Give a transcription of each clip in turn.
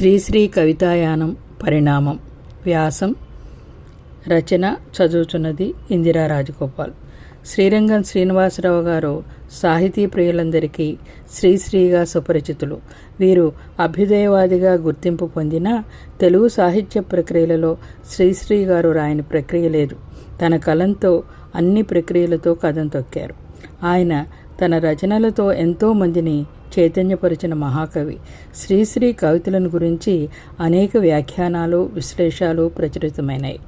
శ్రీశ్రీ కవితాయానం పరిణామం. వ్యాసం రచన చదువుతున్నది ఇందిరా రాజగోపాల్. శ్రీరంగం శ్రీనివాసరావు గారు సాహితీ ప్రియులందరికీ శ్రీశ్రీగా సుపరిచితులు. వీరు అభ్యుదయవాదిగా గుర్తింపు పొందిన తెలుగు సాహిత్య ప్రక్రియలలో శ్రీశ్రీ గారు రాయని ప్రక్రియ లేదు. తన కలంతో అన్ని ప్రక్రియలతో కథం తొక్కారు. ఆయన తన రచనలతో ఎంతో మందిని చైతన్యపరిచిన మహాకవి. శ్రీశ్రీ కవితలను గురించి అనేక వ్యాఖ్యానాలు విశ్లేషాలు ప్రచురితమైనాయి.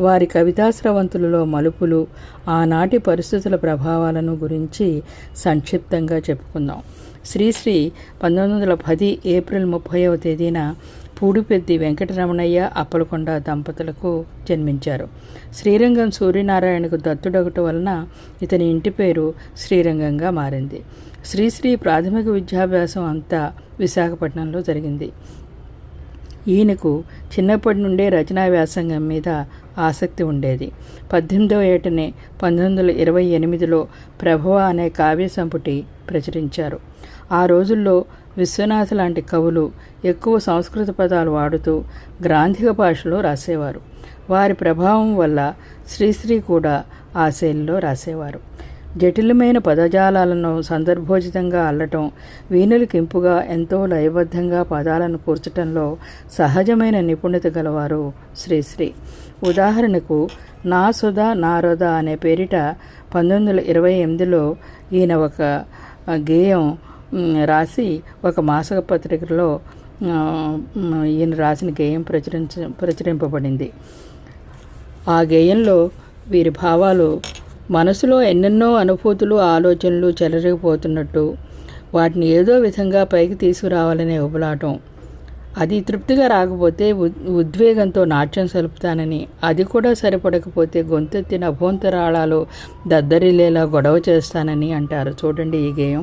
వారి కవితాశ్రవంతులలో మలుపులు ఆనాటి పరిస్థితుల ప్రభావాలను గురించి సంక్షిప్తంగా చెప్పుకుందాం. శ్రీశ్రీ పంతొమ్మిది వందల పది ఏప్రిల్ ముప్పైవ తేదీన పూడిపెద్ది వెంకటరమణయ్య అప్పలకొండ దంపతులకు జన్మించారు. శ్రీరంగం సూర్యనారాయణకు దత్తుడగట వలన ఇతని ఇంటి పేరు శ్రీరంగంగా మారింది. శ్రీశ్రీ ప్రాథమిక విద్యాభ్యాసం అంతా విశాఖపట్నంలో జరిగింది. ఈయనకు చిన్నప్పటి నుండే రచనా వ్యాసంగం మీద ఆసక్తి ఉండేది. పద్దెనిమిదవ ఏటనే పంతొమ్మిది వందల ఇరవై ఎనిమిదిలో ప్రభువ అనే కావ్య సంపుటి ప్రచురించారు. ఆ రోజుల్లో విశ్వనాథ్ లాంటి కవులు ఎక్కువ సంస్కృత పదాలు వాడుతూ గ్రాంధిక భాషలో రాసేవారు. వారి ప్రభావం వల్ల శ్రీశ్రీ కూడా ఆ శైలిలో రాసేవారు. జటిలమైన పదజాలాలను సందర్భోచితంగా అల్లటం వీణులకింపుగా ఎంతో లయబద్ధంగా పదాలను కూర్చటంలో సహజమైన నిపుణత గలవారు శ్రీశ్రీ. ఉదాహరణకు నా సుధా నారద అనే పేరిట పంతొమ్మిది వందల ఇరవై ఎనిమిదిలో ఈయన ఒక గేయం రాసి ఒక మాసక పత్రికలో ఈయన రాసిన గేయం ప్రచురించ ప్రచురింపబడింది. ఆ గేయంలో వీరి భావాలు మనసులో ఎన్నెన్నో అనుభూతులు ఆలోచనలు చెలరిగిపోతున్నట్టు వాటిని ఏదో విధంగా పైకి తీసుకురావాలనే ఉబలాటం. అది తృప్తిగా రాకపోతే ఉద్వేగంతో నాట్యం సలుపుతానని అది కూడా సరిపడకపోతే గొంతెత్తిన అభ్యంతరాళాలు దద్దరిల్లేలా గొడవ చేస్తానని అంటారు. చూడండి ఈ గేయం.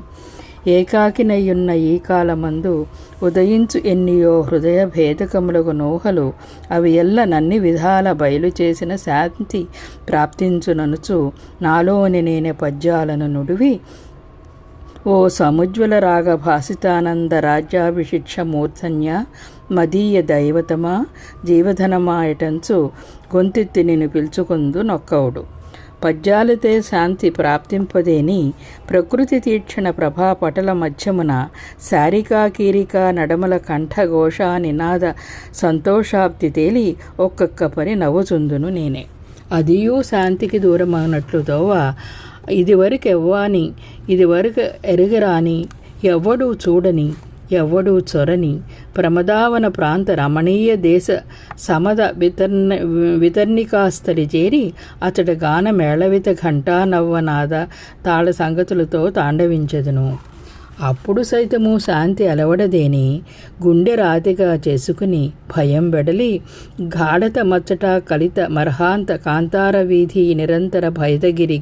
ఏకాకినయ్యున్న ఈ కాలమందు ఉదయించు ఎన్నియో హృదయ భేదకములకు నోహలు అవి ఎల్ల నన్ని విధాల బయలు చేసిన శాంతి ప్రాప్తించుననుచు నాలోని నేనే పద్యాలను నుడివి. ఓ సముజ్వల రాగ భాసితానంద రాజ్యాభిషిక్ష మూర్ధన్య మదీయ దైవతమా జీవధనమాయటంచు గొంతెత్తి నేను పిలుచుకుందు నొక్కవుడు పద్యాలతే శాంతి ప్రాప్తింపదేని ప్రకృతి తీక్షణ ప్రభా పటల మధ్యమున శారికాకీరిక నడమల కంఠఘోష నినాద సంతోషాప్తి తేలి ఒక్కొక్క పని నవ్వుచుందును నేనే. అదియూ శాంతికి దూరమైనట్లు దోవ ఇదివరకు ఎవ్వాని ఇదివరకు ఎరగరాని ఎవ్వడూ చూడని ఎవ్వడూ చొరని ప్రమదావన ప్రాంత రమణీయ దేశ సమద వితర్ణ వితర్ణికాస్థలి చేరి అతడు గాన మేళవిత ఘంటా నవ్వనాద తాళ సంగతులతో తాండవించదును. అప్పుడు సైతము శాంతి అలవడదేని గుండె రాతిగా చేసుకుని భయం వెడలి గాఢత మచ్చట కలిత మర్హాంత కాంతార వీధి నిరంతర భైదగిరి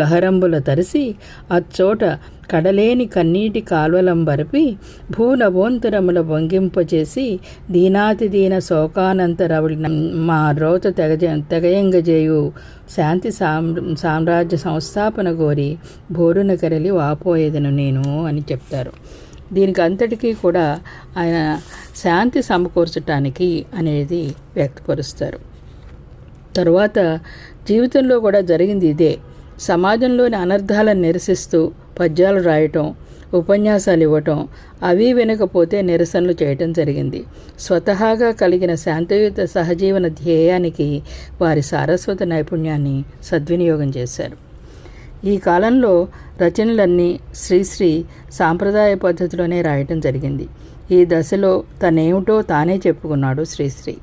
గహరంబుల తరిసి అచ్చోట కడలేని కన్నీటి కాల్వలం బరపి భూనభోంతరముల బొంగింపచేసి దీనాతి దీన శోకానంతరవళి మా రోత తెగజ తెగయంగజేయు శాంతి సామ్రాజ్య సంస్థాపన కోరి బోరున కరలి వాపోయేదను నేను అని చెప్తారు. దీనికి అంతటికీ కూడా ఆయన శాంతి సమకూర్చటానికి అనేది వ్యక్తపరుస్తారు. తరువాత జీవితంలో కూడా జరిగింది ఇదే. సమాజంలోని అనర్థాలను నిరసిస్తూ పద్యాలు రాయటం ఉపన్యాసాలు ఇవ్వటం అవి వినకపోతే నిరసనలు చేయటం జరిగింది. స్వతహాగా కలిగిన శాంతయుత సహజీవన ధ్యేయానికి వారి సారస్వత నైపుణ్యాన్ని సద్వినియోగం చేశారు. ఈ కాలంలో రచనలన్నీ శ్రీశ్రీ సాంప్రదాయ పద్ధతిలోనే రాయటం జరిగింది. ఈ దశలో తనేమిటో తానే చెప్పుకున్నాడు శ్రీశ్రీ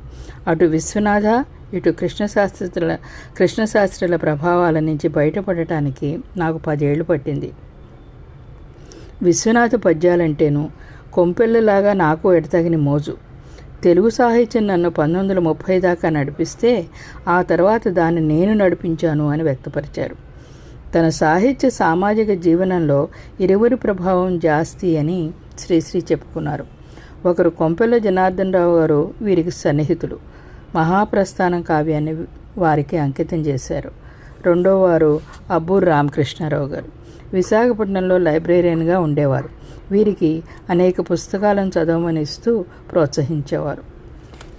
అటు విశ్వనాథ ఇటు కృష్ణశాస్త్రుల కృష్ణశాస్త్రుల ప్రభావాల నుంచి బయటపడటానికి నాకు పదేళ్ళు పట్టింది. విశ్వనాథ పద్యాలంటేను కొంపెళ్ళలాగా నాకు ఎడతగిన మోజు. తెలుగు సాహిత్యం నన్ను పంతొమ్మిది వందల ముప్పై దాకా నడిపిస్తే ఆ తర్వాత దాన్ని నేను నడిపించాను అని వ్యక్తపరిచారు. తన సాహిత్య సామాజిక జీవనంలో ఇరువురి ప్రభావం జాస్తి అని శ్రీశ్రీ చెప్పుకున్నారు. ఒకరు కొంపెల్ల జనార్దన్ రావు గారు వీరికి సన్నిహితులు. మహాప్రస్థానం కావ్యాన్ని వారికి అంకితం చేశారు. రెండో వారు అబ్బూర్ రామకృష్ణారావు గారు. విశాఖపట్నంలో లైబ్రేరియన్గా ఉండేవారు. వీరికి అనేక పుస్తకాలను చదవమని ఇస్తూ ప్రోత్సహించేవారు.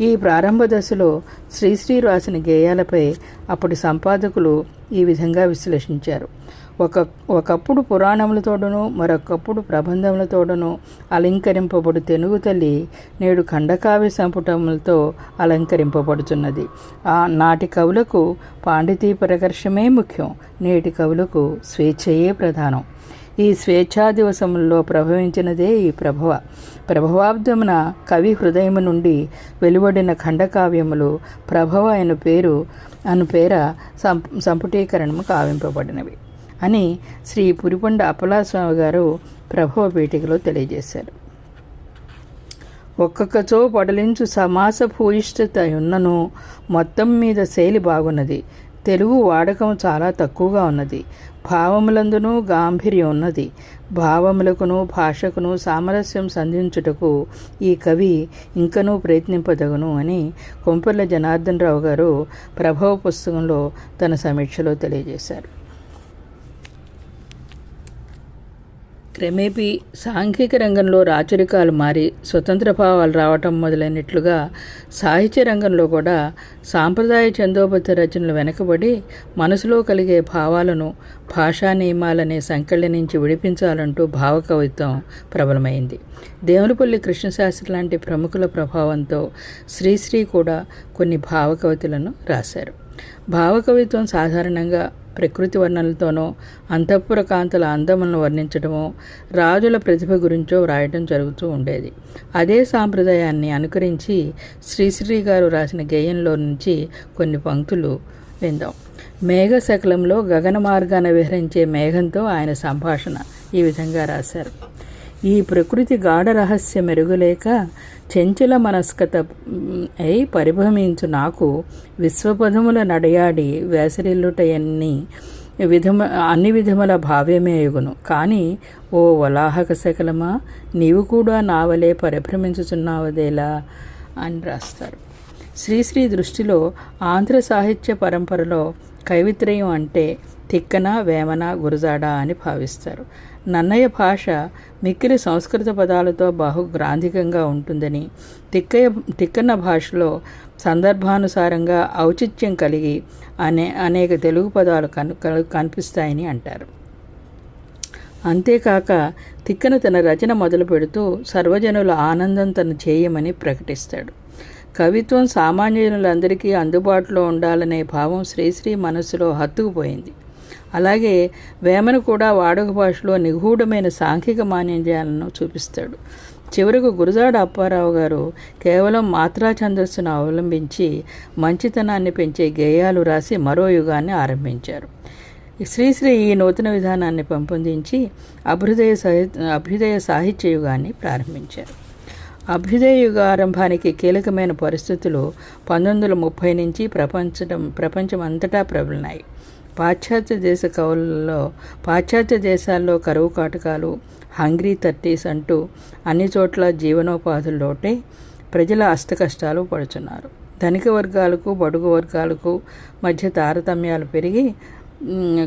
ఈ ప్రారంభ దశలో శ్రీశ్రీ రాసిన గేయాలపై అప్పటి సంపాదకులు ఈ విధంగా విశ్లేషించారు. ఒక ఒకప్పుడు పురాణములతోడను మరొకప్పుడు ప్రబంధములతోడను అలంకరింపబడు తెలుగు తల్లి నేడు ఖండకావ్య సంపుటములతో అలంకరింపబడుతున్నది ఆ నాటి కవులకు పాండితీ ప్రకర్షమే ముఖ్యం నేటి కవులకు స్వేచ్ఛయే ప్రధానం. ఈ స్వేచ్ఛా దివసములలో ప్రభవించినదే ఈ ప్రభవ. ప్రభవాబ్దమున కవి హృదయము నుండి వెలువడిన ఖండకావ్యములు ప్రభవ అయిన పేరు అను పేర సం సంపుటీకరణము కావింపబడినవి అని శ్రీ పురిపొండ అప్పలాస్వామి గారు ప్రభవ పీఠికలో తెలియజేశారు. ఒక్కొక్కచో పడలించు సమాస భూయిష్టత ఉన్నను మొత్తం మీద శైలి బాగున్నది. తెలుగు వాడకం చాలా తక్కువగా ఉన్నది. భావములందునూ గాంభీర్యం ఉన్నది. భావములకును భాషకును సామరస్యం సంధించుటకు ఈ కవి ఇంకనూ ప్రయత్నింపదగును అని కొంపెల్ల జనార్దన్ రావు గారు ప్రభవ పుస్తకంలో తన సమీక్షలో తెలియజేశారు. క్రమేపీ సాంఘిక రంగంలో రాచరికాలు మారి స్వతంత్ర భావాలు రావటం మొదలైనట్లుగా సాహిత్య రంగంలో కూడా సాంప్రదాయ చందోబద్ధ రచనలు వెనకబడి మనసులో కలిగే భావాలను భాషా నియమాలనే సంకళ్ళ నుంచి విడిపించాలంటూ భావకవిత్వం ప్రబలమైంది. దేవులపల్లి కృష్ణశాస్త్రి లాంటి ప్రముఖుల ప్రభావంతో శ్రీశ్రీ కూడా కొన్ని భావకవితలను రాశారు. భావకవిత్వం సాధారణంగా ప్రకృతి వర్ణనలతోనో అంతఃపుర కాంతల అందములను వర్ణించడమో రాజుల ప్రతిభ గురించో వ్రాయటం జరుగుతూ ఉండేది. అదే సాంప్రదాయాన్ని అనుకరించి శ్రీశ్రీ గారు రాసిన గేయంలో నుంచి కొన్ని పంక్తులు విందాం. మేఘశకలంలో గగన మార్గాన విహరించే మేఘంతో ఆయన సంభాషణ ఈ విధంగా రాశారు. ఈ ప్రకృతి గాఢ రహస్య మెరుగులేక చెంచుల మనస్కత అయి పరిభ్రమించు నాకు విశ్వపదముల నడయాడి వేసరిల్లుటయన్ని విధమ అన్ని విధముల భావ్యమే ఎగును. కానీ ఓ వలాహక శకలమా నీవు కూడా నావలే పరిభ్రమించుచున్నావదేలా అని రాస్తారు. శ్రీశ్రీ దృష్టిలో ఆంధ్ర సాహిత్య పరంపరలో కవిత్రయం అంటే తిక్కన వేమన గురజాడ అని భావిస్తారు. నన్నయ్య భాష మిక్కిలి సంస్కృత పదాలతో బహుగ్రాంధికంగా ఉంటుందని తిక్కయ్య తిక్కన్న భాషలో సందర్భానుసారంగా ఔచిత్యం కలిగి అనే అనేక తెలుగు పదాలు కను కనిపిస్తాయని అంటారు. అంతేకాక తిక్కన తన రచన మొదలు పెడుతూ సర్వజనుల ఆనందం తను చేయమని ప్రకటిస్తాడు. కవిత్వం సామాన్యులందరికీ అందుబాటులో ఉండాలనే భావం శ్రీశ్రీ మనస్సులో హత్తుకుపోయింది. అలాగే వేమను కూడా వాడుక భాషలో నిగూఢమైన సాంఘిక మాన్యంజాలను చూపిస్తాడు. చివరకు గురజాడ అప్పారావు గారు కేవలం మాత్రా ఛందస్సును అవలంబించి మంచితనాన్ని పెంచే గేయాలు రాసి మరో యుగాన్ని ఆరంభించారు. శ్రీశ్రీ ఈ నూతన విధానాన్ని పెంపొందించి అభ్యుదయ సాహిత్య అభ్యుదయ సాహిత్య యుగాన్ని ప్రారంభించారు. అభ్యుదయ యుగ ఆరంభానికి కీలకమైన పరిస్థితులు పంతొమ్మిది వందల ముప్పై నుంచి ప్రపంచం ప్రపంచం అంతటా ప్రబలినాయి. పాశ్చాత్య దేశ కవులలో పాశ్చాత్య దేశాల్లో కరువు కాటకాలు హంగ్రీ థర్టీస్ అంటూ అన్ని చోట్ల జీవనోపాధుల్లోటే ప్రజల అష్టకష్టాలు పడుతున్నారు ధనిక వర్గాలకు బడుగు వర్గాలకు మధ్య తారతమ్యాలు పెరిగి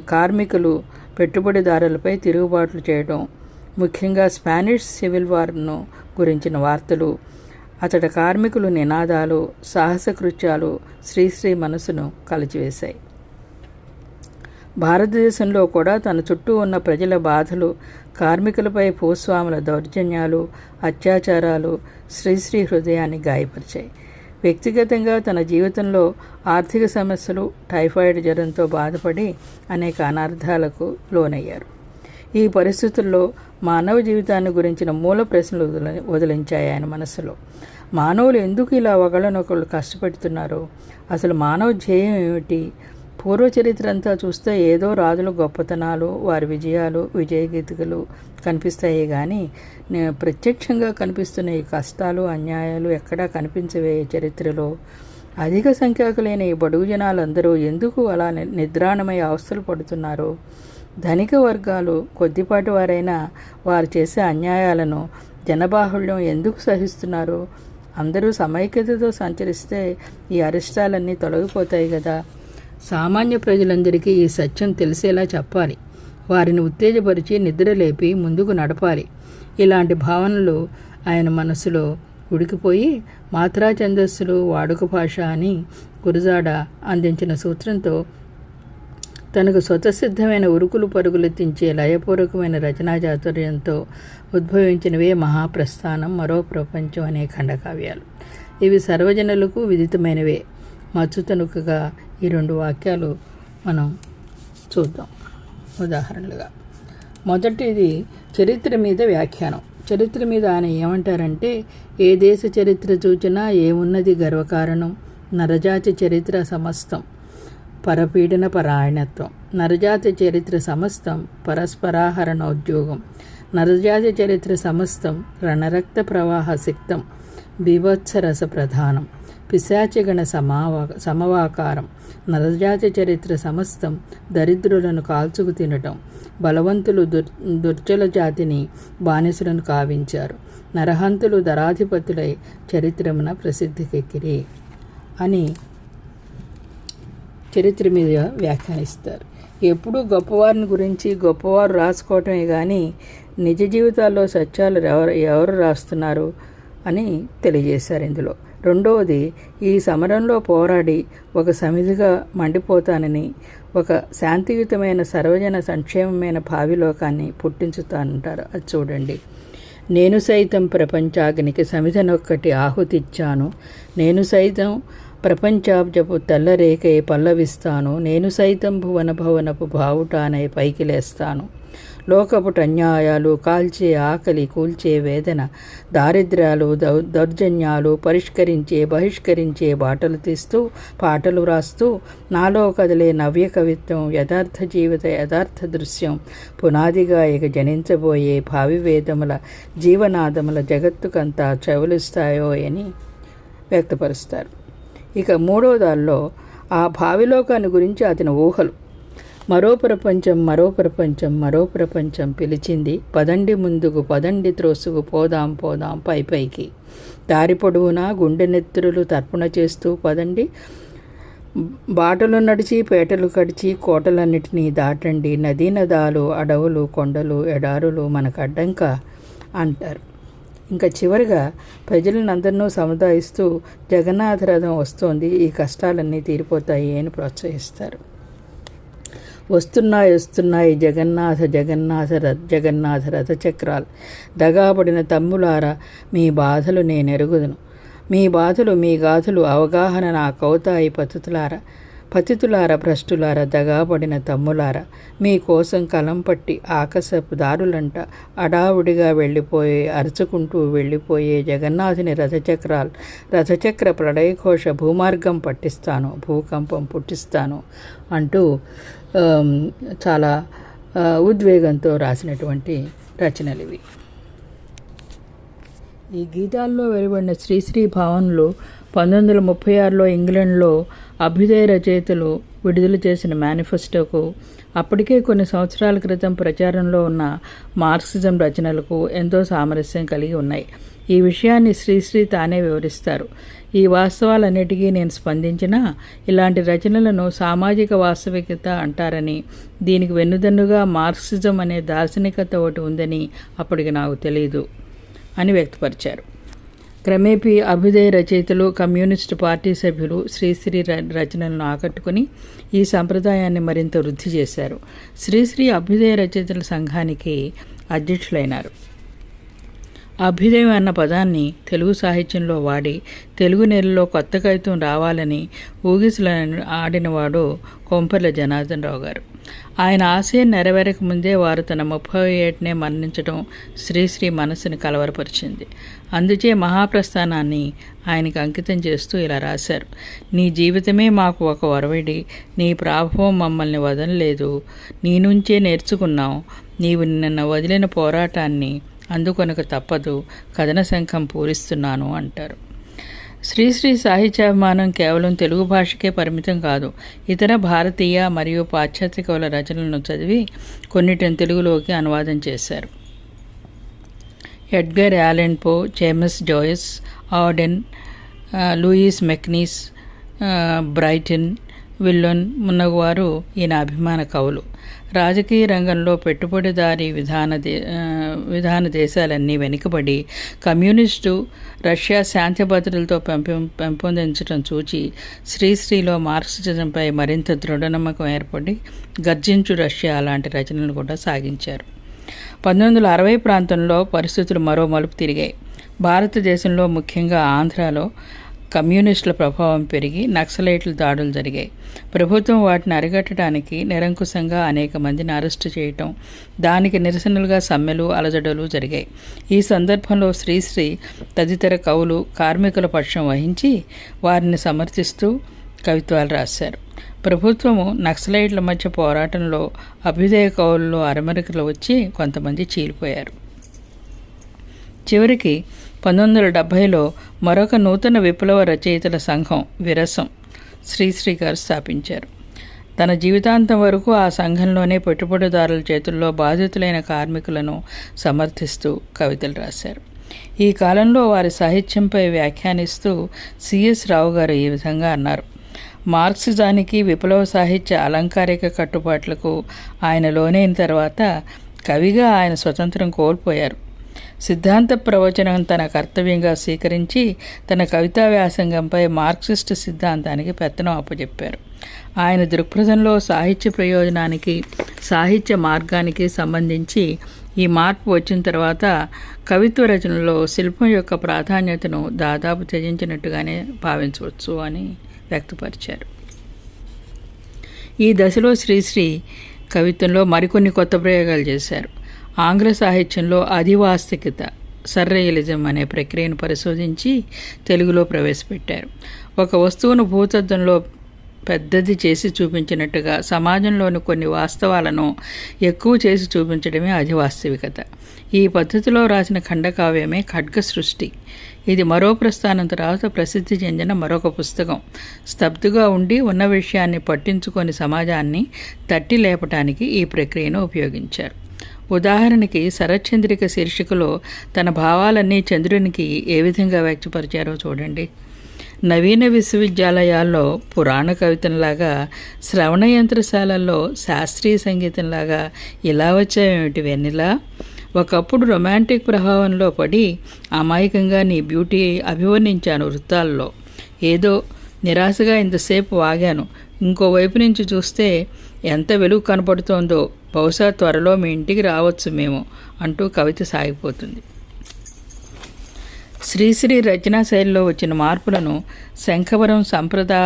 కార్మికులు పెట్టుబడిదారులపై తిరుగుబాట్లు చేయడం ముఖ్యంగా స్పానిష్ సివిల్ వార్ను గురించిన వార్తలు అతడి కార్మికులు నినాదాలు సాహస కృత్యాలు శ్రీశ్రీ మనసును కలిచివేశాయి. భారతదేశంలో కూడా తన చుట్టూ ఉన్న ప్రజల బాధలు కార్మికులపై భూస్వాముల దౌర్జన్యాలు అత్యాచారాలు శ్రీశ్రీ హృదయాన్ని గాయపరిచాయి. వ్యక్తిగతంగా తన జీవితంలో ఆర్థిక సమస్యలు టైఫాయిడ్ జ్వరంతో బాధపడి అనేక అనర్థాలకు లోనయ్యారు. ఈ పరిస్థితుల్లో మానవ జీవితాన్ని గురించిన మూల ప్రశ్నలు వదిలి వదిలించాయి ఆయన మనసులో మానవులు ఎందుకు ఇలా ఒకళ్ళనొకళ్ళు కష్టపెడుతున్నారో? అసలు మానవ ధ్యేయం ఏమిటి? పూర్వ చరిత్ర అంతా చూస్తే ఏదో రాజుల గొప్పతనాలు వారి విజయాలు విజయగీతికలు కనిపిస్తాయి కానీ ప్రత్యక్షంగా కనిపిస్తున్న ఈ కష్టాలు అన్యాయాలు ఎక్కడా కనిపించవే చరిత్రలో. అధిక సంఖ్యాకులైన ఈ బడుగు జనాలందరూ ఎందుకు అలా నిద్రాణమై అవస్థలు పడుతున్నారో? ధనిక వర్గాలు కొద్దిపాటి వారైనా వారు చేసే అన్యాయాలను జనబాహుళ్యం ఎందుకు సహిస్తున్నారు? అందరూ సమైక్యతతో సంచరిస్తే ఈ అరిష్టాలన్నీ తొలగిపోతాయి కదా సామాన్య ప్రజలందరికీ ఈ సత్యం తెలిసేలా చెప్పాలి. వారిని ఉత్తేజపరిచి నిద్రలేపి ముందుకు నడపాలి. ఇలాంటి భావనలు ఆయన మనసులో ఉడికిపోయి మాత్రా ఛందస్సులు వాడుక భాష అని గురజాడ అందించిన సూత్రంతో తనకు స్వతసిద్ధమైన ఉరుకులు పరుగులెత్తించే లయపూర్వకమైన రచనా చాతుర్యంతో ఉద్భవించినవే మహాప్రస్థానం మరో ప్రపంచం అనే ఖండకావ్యాలు. ఇవి సర్వజనులకు విదితమైనవే. మచ్చుతనుకగా ఈ రెండు వాక్యాలు మనం చూద్దాం. ఉదాహరణలుగా మొదటిది చరిత్ర మీద వ్యాఖ్యానం. చరిత్ర మీద ఆయన ఏమంటారంటే ఏ దేశ చరిత్ర చూచినా ఏమున్నది గర్వకారణం? నరజాతి చరిత్ర సమస్తం పరపీడన పరాయణత్వం. నరజాతి చరిత్ర సమస్తం పరస్పరాహరణోద్యోగం. నరజాతి చరిత్ర సమస్తం రణరక్త ప్రవాహ సిక్తం బీభత్సరస ప్రధానం. పిశాచగణ సమావా సమవాకారం నరజాతి చరిత్ర సమస్తం దరిద్రులను కాల్చుకు తినటం బలవంతులు దుర్ దుర్జల జాతిని బానిసులను కావించారు. నరహంతులు దరాధిపతులై చరిత్రమున ప్రసిద్ధికెక్కిరి అని చరిత్ర మీద వ్యాఖ్యానిస్తారు. ఎప్పుడూ గొప్పవారిని గురించి గొప్పవారు రాసుకోవటమే కానీ నిజ జీవితాల్లో సత్యాలు ఎవరు ఎవరు రాస్తున్నారు అని తెలియజేశారు ఇందులో. రెండవది ఈ సమరంలో పోరాడి ఒక సమిధిగా మండిపోతానని ఒక శాంతియుతమైన సర్వజన సంక్షేమమైన భావిలోకాన్ని పుట్టించుతానంటారు. అది చూడండి. నేను సైతం ప్రపంచాగ్నికి సమిధనొక్కటి ఆహుతిచ్చాను. నేను సైతం ప్రపంచాబ్జపు తెల్లరేకై పల్లవిస్తాను. నేను సైతం భువన భవనపు బావుటానై పైకి లేస్తాను లోకపుట అన్యాయాలు కాల్చే ఆకలి కూల్చే వేదన దారిద్ర్యాలు దౌ దౌర్జన్యాలు పరిష్కరించే బహిష్కరించే బాటలు తీస్తూ పాటలు రాస్తూ నాలో కదిలే నవ్య కవిత్వం యథార్థ జీవిత యథార్థ దృశ్యం పునాదిగా ఇక జనించబోయే భావి వేదముల జీవనాదముల జగత్తుకంతా చెవులిస్తాయో అని వ్యక్తపరుస్తారు. ఇక మూడో దానిలో ఆ భావిలోకాన్ని గురించి అతని ఊహలు. మరో ప్రపంచం మరో ప్రపంచం మరో ప్రపంచం పిలిచింది. పదండి ముందుకు పదండి త్రోసుకు పోదాం పోదాం పై పైకి. దారి పొడవునా గుండె నెత్తురులు తర్పణ చేస్తూ పదండి. బాటలు నడిచి పేటలు కడిచి కోటలన్నిటినీ దాటండి. నదీ నదాలు అడవులు కొండలు ఎడారులు మనకు అడ్డంక అంటారు. ఇంకా చివరిగా ప్రజలనందరినూ సముదాయిస్తూ జగన్నాథ రథం వస్తోంది. ఈ కష్టాలన్నీ తీరిపోతాయి అని ప్రోత్సహిస్తారు. వస్తున్నాయి వస్తున్నాయి జగన్నాథ జగన్నాథ రథ జగన్నాథ రథచక్రాలు దగాపడిన తమ్ములారా మీ బాధలు నేనెరుగుదును. మీ బాధలు మీ గాథలు అవగాహన నా కౌతాయి పతుతులారా. పతితులార భ్రష్టులార దగాబడిన తమ్ములార మీకోసం కలం పట్టి ఆకసపు దారులంట అడావుడిగా వెళ్ళిపోయే అరుచుకుంటూ వెళ్ళిపోయే జగన్నాథుని రథచక్రాలు రథచక్ర ప్రళయఘోష భూమార్గం పట్టిస్తాను భూకంపం పుట్టిస్తాను అంటూ చాలా ఉద్వేగంతో రాసినటువంటి రచనలు ఇవి ఈ గీతాల్లో వెలువడిన శ్రీశ్రీ భావనలు పంతొమ్మిది వందల ముప్పై ఆరులో ఇంగ్లాండ్లో అభ్యుదయ రచయితలు విడుదల చేసిన మేనిఫెస్టోకు అప్పటికే కొన్ని సంవత్సరాల క్రితం ప్రచారంలో ఉన్న మార్క్సిజం రచనలకు ఎంతో సామరస్యం కలిగి ఉన్నాయి. ఈ విషయాన్ని శ్రీశ్రీ తానే వివరిస్తారు. ఈ వాస్తవాలన్నిటికీ నేను స్పందించినా ఇలాంటి రచనలను సామాజిక వాస్తవికత అంటారని దీనికి వెన్నుదన్నుగా మార్క్సిజం అనే దార్శనికత ఒకటి ఉందని అప్పటికి నాకు తెలియదు అని వ్యక్తపరిచారు. క్రమేపీ అభ్యుదయ రచయితలు కమ్యూనిస్టు పార్టీ సభ్యులు శ్రీశ్రీ రచనలను ఆకట్టుకుని ఈ సంప్రదాయాన్ని మరింత వృద్ధి చేశారు. శ్రీశ్రీ అభ్యుదయ రచయితల సంఘానికి అధ్యక్షులైనారు. అభ్యుదయం అన్న పదాన్ని తెలుగు సాహిత్యంలో వాడి తెలుగు నేలలో కొత్త కవిత్వం రావాలని ఊగిసలు ఆడినవాడు కొంపర్ల జనార్దన్ రావు గారు. ఆయన ఆశయం నెరవేరక ముందే వారు తన ముప్పై ఏటనే మరణించడం శ్రీశ్రీ మనసుని కలవరపరిచింది. అందుచే మహాప్రస్థానాన్ని ఆయనకు అంకితం చేస్తూ ఇలా రాశారు. నీ జీవితమే మాకు ఒక వరవడి నీ ప్రాభవం మమ్మల్ని వదలలేదు నీ నుంచే నేర్చుకున్నాం. నీవు నిన్న వదిలిన పోరాటాన్ని అందుకొనక తప్పదు. కథన శంఖం పూరిస్తున్నాను అంటారు. శ్రీశ్రీ సాహిత్యాభిమానం కేవలం తెలుగు భాషకే పరిమితం కాదు. ఇతర భారతీయ మరియు పాశ్చాత్య కవుల రచనలను చదివి కొన్నిటిని తెలుగులోకి అనువాదం చేశారు. Edgar Allan Poe James Joyce Auden Louis MacNeice Brayton విల్లన్ మున్నగువారు ఈయన అభిమాన కవులు. రాజకీయ రంగంలో పెట్టుబడిదారీ విధాన దే విధాన దేశాలన్నీ వెనుకబడి కమ్యూనిస్టు రష్యా శాంతి భద్రతలతో పెంపొ పెంపొందించడం చూచి శ్రీశ్రీలో మార్క్సిజంపై మరింత దృఢనమ్మకం ఏర్పడి గర్జించు రష్యా లాంటి రచనలు కూడా సాగించారు. పంతొమ్మిది వందల అరవై ప్రాంతంలో పరిస్థితులు మరో మలుపు తిరిగాయి. భారతదేశంలో ముఖ్యంగా ఆంధ్రాలో కమ్యూనిస్టుల ప్రభావం పెరిగి నక్సలైట్ల దాడులు జరిగాయి. ప్రభుత్వం వాటిని అరికట్టడానికి నిరంకుశంగా అనేక మందిని అరెస్టు చేయటం దానికి నిరసనలుగా సమ్మెలు అలజడలు జరిగాయి. ఈ సందర్భంలో శ్రీశ్రీ తదితర కవులు కార్మికుల పక్షం వహించి వారిని సమర్థిస్తూ కవిత్వాలు రాశారు. ప్రభుత్వము నక్సలైట్ల మధ్య పోరాటంలో అభ్యుదయ కవుల్లో అరమరికలు వచ్చి కొంతమంది చీలిపోయారు. చివరికి పంతొమ్మిది వందల డెబ్భైలో మరొక నూతన విప్లవ రచయితల సంఘం విరసం శ్రీశ్రీ గారు స్థాపించారు. తన జీవితాంతం వరకు ఆ సంఘంలోనే పెట్టుబడిదారుల చేతుల్లో బాధితులైన కార్మికులను సమర్థిస్తూ కవితలు రాశారు. ఈ కాలంలో వారి సాహిత్యంపై వ్యాఖ్యానిస్తూ సిఎస్ రావు గారు ఈ విధంగా అన్నారు. మార్క్సిజానికి విప్లవ సాహిత్య అలంకారిక కట్టుబాట్లకు ఆయన లోనైన తర్వాత కవిగా ఆయన స్వతంత్రం కోల్పోయారు. సిద్ధాంత ప్రవచనం తన కర్తవ్యంగా స్వీకరించి తన కవితా వ్యాసంగంపై మార్క్సిస్ట్ సిద్ధాంతానికి పెత్తనం అప్పచెప్పారు ఆయన దృక్పథంలో సాహిత్య ప్రయోజనానికి సాహిత్య మార్గానికి సంబంధించి ఈ మార్పు వచ్చిన తర్వాత కవిత్వ రచనలో శిల్పం యొక్క ప్రాధాన్యతను దాదాపు త్యజించినట్టుగానే భావించవచ్చు అని వ్యక్తపరిచారు. ఈ దశలో శ్రీశ్రీ కవిత్వంలో మరికొన్ని కొత్త ప్రయోగాలు చేశారు. ఆంగ్ల సాహిత్యంలో అధివాస్తికత సర్రయలిజం అనే ప్రక్రియను పరిశోధించి తెలుగులో ప్రవేశపెట్టారు. ఒక వస్తువును భూతత్వంలో పెద్దది చేసి చూపించినట్టుగా సమాజంలోని కొన్ని వాస్తవాలను ఎక్కువ చేసి చూపించడమే అధివాస్తవికత. ఈ పద్ధతిలో రాసిన ఖండకావ్యమే ఖడ్గ సృష్టి. ఇది మరో ప్రస్థానం తర్వాత ప్రసిద్ధి చెందిన మరొక పుస్తకం. స్తబ్దుగా ఉండి ఉన్న విషయాన్ని పట్టించుకొని సమాజాన్ని తట్టి లేపటానికి ఈ ప్రక్రియను ఉపయోగించారు. ఉదాహరణకి శరత్చంద్రిక శీర్షికలో తన భావాలన్నీ చంద్రునికి ఏ విధంగా వ్యక్తపరిచారో చూడండి. నవీన విశ్వవిద్యాలయాల్లో పురాణ కవితంలాగా శ్రవణ యంత్రశాలల్లో శాస్త్రీయ సంగీతంలాగా ఇలా వచ్చాయేమిటి వెన్నెలా? ఒకప్పుడు రొమాంటిక్ ప్రభావంలో పడి అమాయకంగా నీ బ్యూటీ అభివర్ణించాను వృత్తాల్లో. ఏదో నిరాశగా ఇంతసేపు వాగాను. ఇంకోవైపు నుంచి చూస్తే ఎంత వెలుగు కనపడుతోందో బహుశా త్వరలో మీ ఇంటికి రావచ్చు మేము అంటూ కవిత సాగిపోతుంది. శ్రీశ్రీ రచనా శైలిలో వచ్చిన మార్పులను శంఖవరం సంప్రదా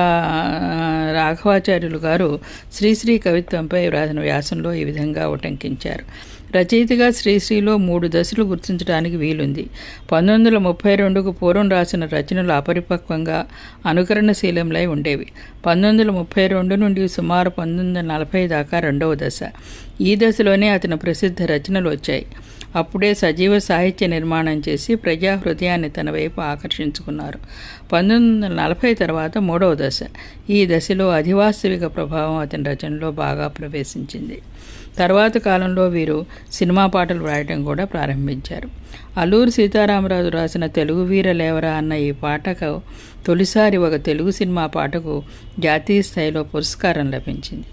రాఘవాచార్యులు గారు శ్రీశ్రీ కవిత్వంపై వ్రాసిన వ్యాసంలో ఈ విధంగా ఉటంకించారు. రచయితగా శ్రీశ్రీలో మూడు దశలు గుర్తించడానికి వీలుంది. పంతొమ్మిది వందల ముప్పై రెండుకు పూర్వం రాసిన రచనలు అపరిపక్వంగా అనుకరణశీలంలై ఉండేవి. పంతొమ్మిది వందల ముప్పై రెండు నుండి సుమారు పంతొమ్మిది వందల నలభై దాకా రెండవ దశ. ఈ దశలోనే అతని ప్రసిద్ధ రచనలు వచ్చాయి. అప్పుడే సజీవ సాహిత్య నిర్మాణం చేసి ప్రజా హృదయాన్ని తన వైపు ఆకర్షించుకున్నారు. పంతొమ్మిది వందల నలభై తర్వాత మూడవ దశ. ఈ దశలో అధివాస్తవిక ప్రభావం అతని రచనలో బాగా ప్రవేశించింది. తర్వాత కాలంలో వీరు సినిమా పాటలు వ్రాయడం కూడా ప్రారంభించారు. అల్లూరు సీతారామరాజు రాసిన తెలుగు వీర లేవరా అన్న ఈ పాటకు తొలిసారి ఒక తెలుగు సినిమా పాటకు జాతీయ స్థాయిలో పురస్కారం లభించింది.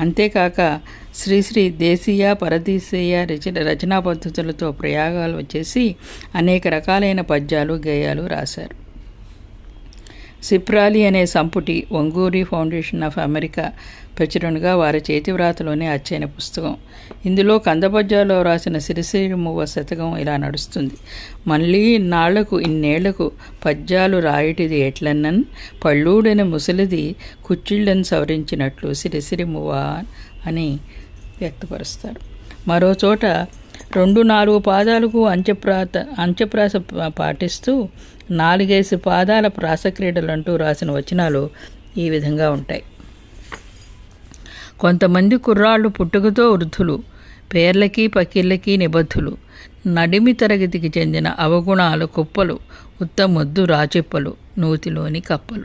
అంతేకాక శ్రీశ్రీ దేశీయ పరదేశీయ రచన రచనా పద్ధతులతో ప్రయోగాలు వచ్చేసి అనేక రకాలైన పద్యాలు గేయాలు రాశారు. సిప్రాలి అనే సంపుటి ఒంగూరి ఫౌండేషన్ ఆఫ్ అమెరికా ప్రచురణగా వారి చేతివ్రాతలోనే అచ్చైన పుస్తకం. ఇందులో కందపద్యాల్లో రాసిన సిరిసిరిమువ్వ శతకం ఇలా నడుస్తుంది. మళ్ళీ ఇన్నాళ్ళకు ఇన్నేళ్ళకు పద్యాలు రాయటిది ఎట్లన్నన్ పళ్ళూడని ముసలిది కుచ్చిళ్ళని సవరించినట్లు సిరిసిరిమువ్వ అని వ్యక్తపరుస్తారు. మరో చోట రెండు నాలుగు పాదాలకు అంత్యప్రాత అంత్యప్రాస పాటిస్తూ నాలుగేసి పాదాల ప్రాసక్రీడలు అంటూ రాసిన వచనాలు ఈ విధంగా ఉంటాయి. కొంతమంది కుర్రాళ్ళు పుట్టుకతో వృద్ధులు పేర్లకి పకిళ్ళకి నిబద్ధులు నడిమి తరగతికి చెందిన అవగుణాలు కుప్పలు ఉత్తమొద్దు రాచెప్పలు నూతిలోని కప్పలు.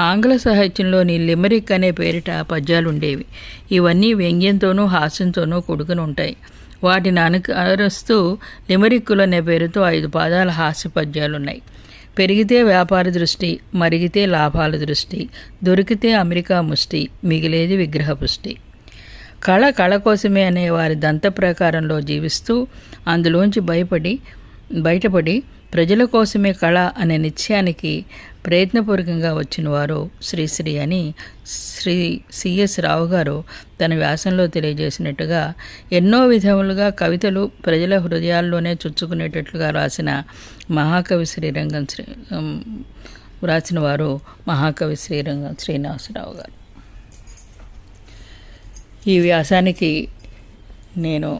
ఆంగ్ల సాహిత్యంలోని లిమరిక్ అనే పేరిట పద్యాలుండేవి. ఇవన్నీ వ్యంగ్యంతోనూ హాస్యంతోనూ కొడుకుని ఉంటాయి వాటిని అనుకరిస్తూ లిమరిక్కులు అనే పేరుతో ఐదు పాదాల హాస్య పద్యాలున్నాయి పెరిగితే వ్యాపార దృష్టి మరిగితే లాభాల దృష్టి దొరికితే అమెరికా ముష్టి మిగిలేది విగ్రహ పుష్టి. కళ కళ కోసమే అనే వారి దంత ప్రకారంలో జీవిస్తూ అందులోంచి భయపడి బయటపడి ప్రజల కోసమే కళ అనే నిత్యానికి ప్రయత్నపూర్వకంగా వచ్చిన వారు శ్రీశ్రీ అని శ్రీ సిఎస్ రావు గారు తన వ్యాసంలో తెలియజేసినట్టుగా ఎన్నో విధములుగా కవితలు ప్రజల హృదయాల్లోనే చుచ్చుకునేటట్లుగా రాసిన మహాకవి శ్రీరంగం శ్రీ వ్రాసిన వారు మహాకవి శ్రీరంగం శ్రీనివాసరావు గారు. ఈ వ్యాసానికి నేను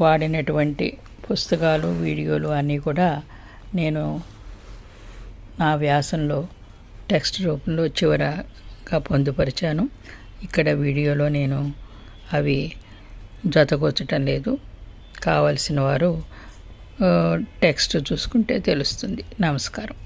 వాడినటువంటి పుస్తకాలు వీడియోలు అన్నీ కూడా నేను నా వ్యాసంలో టెక్స్ట్ రూపంలో చివరగా పొందుపరిచాను. ఇక్కడ వీడియోలో నేను అవి జతకూర్చటం లేదు. కావలసిన వారు టెక్స్ట్ చూసుకుంటే తెలుస్తుంది. నమస్కారం.